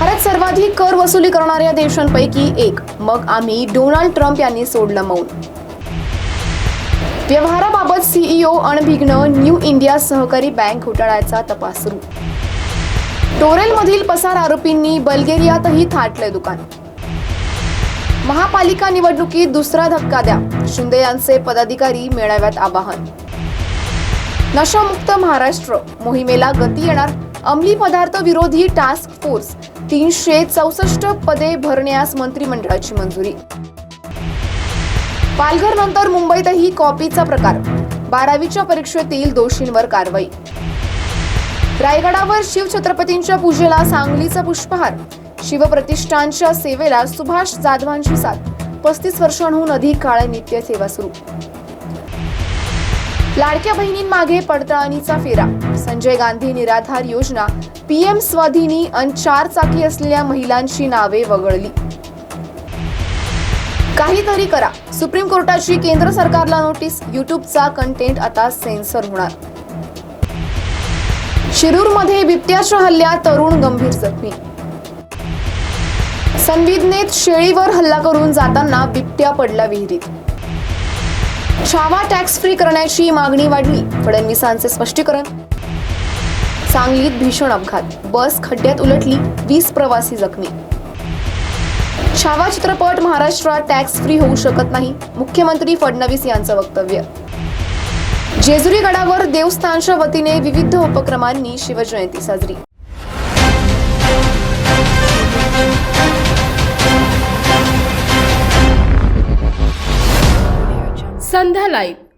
भारत सर्वाधिक कर वसुली करणाऱ्या देशांपैकी एक. मग आम्ही डोनाल्ड ट्रम्प यांनी सोडलं मौन. व्यवहाराबाबत सीईओ अणभिघ्न न्यू इंडिया सहकारी बँक घोटाळ्याचा तपास सुरू. टोरेलमधील पसार आरोपींनी बल्गेरियातही थाटले दुकान. महापालिका निवडणुकीत दुसरा धक्का द्या. शिंदे यांचे पदाधिकारी मेळाव्यात आवाहन. नशामुक्त महाराष्ट्र. मोहिमेला गती येणार अंमली पदार्थ विरोधी टास्क फोर्स तीनशे चौसष्ट पदे भरण्यास मंत्रिमंडळाची मंजुरी. पालघर नंतर मुंबईतही कॉपीचा प्रकार. बारावीच्या परीक्षेतील दोषींवर कारवाई. रायगडावर शिवछत्रपतींच्या पूजेला सांगलीचा पुष्पहार. शिवप्रतिष्ठानच्या सेवेला सुभाष जाधवांची साथ. पस्तीस वर्षांहून अधिक काळ नित्य सेवा सुरू. लाडक्या बहिणींमागे पडताळणीचा फेरा. संजय गांधी निराधार योजना. पीएम स्वाधीनी अन चार चाकी असलेल्या महिलांची नावे वगळली. काहीतरी करा. सुप्रीम कोर्टाची केंद्र सरकारला नोटीस. युट्यूबचा कंटेंट आता सेन्सर होणार. शिरूरमध्ये बिबट्याच्या हल्ल्यात तरुण गंभीर जखमी. संविधनेत शेळीवर हल्ला करून जाताना बिबट्या पडला विहिरीत. छावा टॅक्स फ्री करण्याची मागणी वाढली. फडणवीसांचे स्पष्टीकरण. सांगलीत भीषण अपघात. बस खड्ड्यात उलटली. वीस प्रवासी जखमी. छावा चित्रपट महाराष्ट्रात टॅक्स फ्री होऊ शकत नाही मुख्यमंत्री फडणवीस यांचं वक्तव्य. जेजुरी गडावर देवस्थानच्या वतीने विविध उपक्रमांनी शिवजयंती साजरी. संध्या लाइव